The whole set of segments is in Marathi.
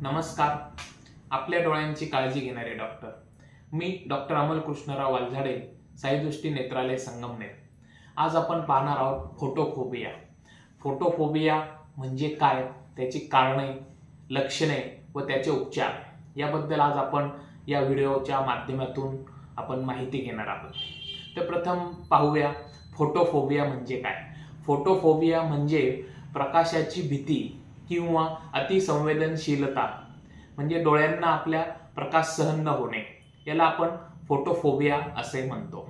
नमस्कार. आपल्या डोळ्यांची काळजी घेणारे डॉक्टर. मी डॉक्टर अमल कृष्णराव वालझाडे साईदृष्टी नेत्रालय संगमनेर. आज आपण पाहणार आहोत फोटोफोबिया. फोटोफोबिया म्हणजे काय? त्याची कारणे लक्षणे व त्याचे उपचार. याबद्दल आज आपण या व्हिडिओच्या माध्यमातून आपण माहिती घेणार आहोत. तर प्रथम पाहूया फोटोफोबिया म्हणजे काय? फोटोफोबिया म्हणजे प्रकाशाची भीती किंवा अतिसंवेदनशीलता म्हणजे डोळ्यांना आपल्या प्रकाश सहन न होणे याला आपण फोटोफोबिया असे म्हणतो.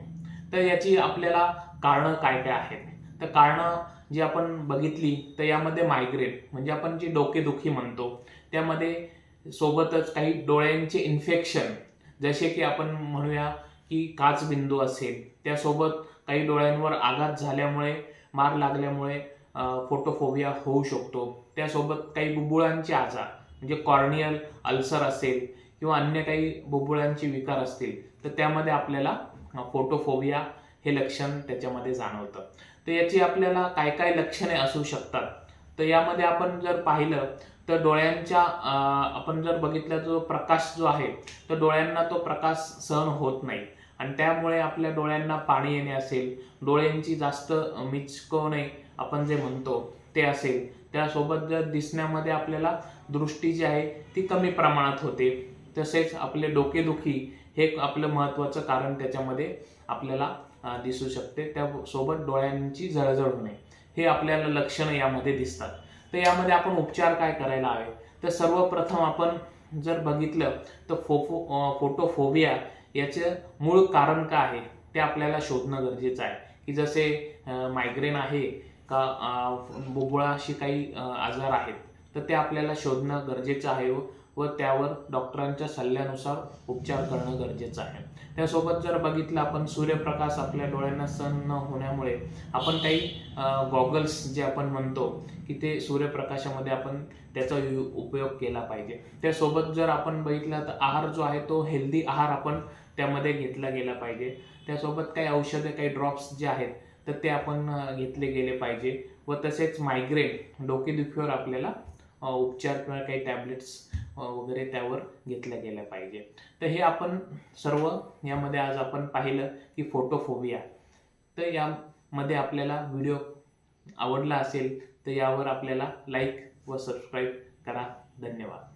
तर याची आपल्याला कारणं काय काय आहेत? तर कारणं जी आपण बघितली तर यामध्ये मायग्रेन म्हणजे आपण जी डोकेदुखी म्हणतो त्यामध्ये सोबतच काही डोळ्यांचे इन्फेक्शन जसे की आपण म्हणूया की काचबिंदू असेल त्यासोबत काही डोळ्यांवर आघात झाल्यामुळे मार लागल्यामुळे फोटोफोबिया होऊ शकतो. त्यासोबत काही बुबुळांचे आजार म्हणजे कॉर्नियल अल्सर असेल किंवा अन्य काही बुबुळांचे विकार असतील तर त्यामध्ये आपल्याला फोटोफोबिया हे लक्षण त्याच्यामध्ये जाणवतं. तर याची आपल्याला काय काय लक्षणे असू शकतात? तर यामध्ये आपण जर पाहिलं तर डोळ्यांच्या आपण जर बघितलं जो प्रकाश जो आहे तर डोळ्यांना तो प्रकाश सहन होत नाही. आणि त्यामुळे आपल्या डोळ्यांना पाणी येणे असेल डोळ्यांची जास्त मिचकवणे आपण जे म्हणतो ते असेल. त्यासोबत जर दिसण्यामध्ये आपल्याला दृष्टी जी आहे ती कमी प्रमाणात होते. तसेच आपले डोकेदुखी हे आपलं महत्त्वाचं कारण त्याच्यामध्ये आपल्याला दिसू शकते. त्यासोबत डोळ्यांची झळझळ होणे हे आपल्याला लक्षणं यामध्ये दिसतात. तर यामध्ये आपण उपचार काय करायला हवे? तर सर्वप्रथम आपण जर बघितलं तर फोफो फोटोफोबिया याचं मूळ कारण काय आहे? ते आपल्याला शोधणं गरजेचं आहे. की जसे मायग्रेन आहे का अं, बुबुळाशी काही आजार आहेत तर ते आपल्याला शोधणं गरजेचं आहे हो. व- त्यावर डॉक्टरांच्या सल्ल्यानुसार उपचार करणं गरजेचं आहे. त्यासोबत जर बघितलं आपण सूर्यप्रकाश आपल्या डोळ्यांना सहन न होण्यामुळे आपण काही गॉगल्स जे आपण म्हणतो की ते सूर्यप्रकाशामध्ये आपण त्याचा यु- उपयोग केला पाहिजे. त्यासोबत जर आपण बघितलं तर आहार जो आहे तो हेल्दी आहार आपण त्यामध्ये घेतला गेला पाहिजे. त्यासोबत काही औषधे काही ड्रॉप्स जे आहेत तर ते आपण घेतले गेले पाहिजे. व तसेच मायग्रेन डोकेदुखीवर आपल्याला उपचार किंवा काही टॅबलेट्स वगैरे त्यावर घेतल्या गेल्या पाहिजे. तर हे आपण सर्व यामध्ये आज आपण पाहिलं की फोटोफोबिया तर यामध्ये आपल्याला व्हिडिओ आवडला असेल तर यावर आपल्याला लाईक व सबस्क्राईब करा. धन्यवाद.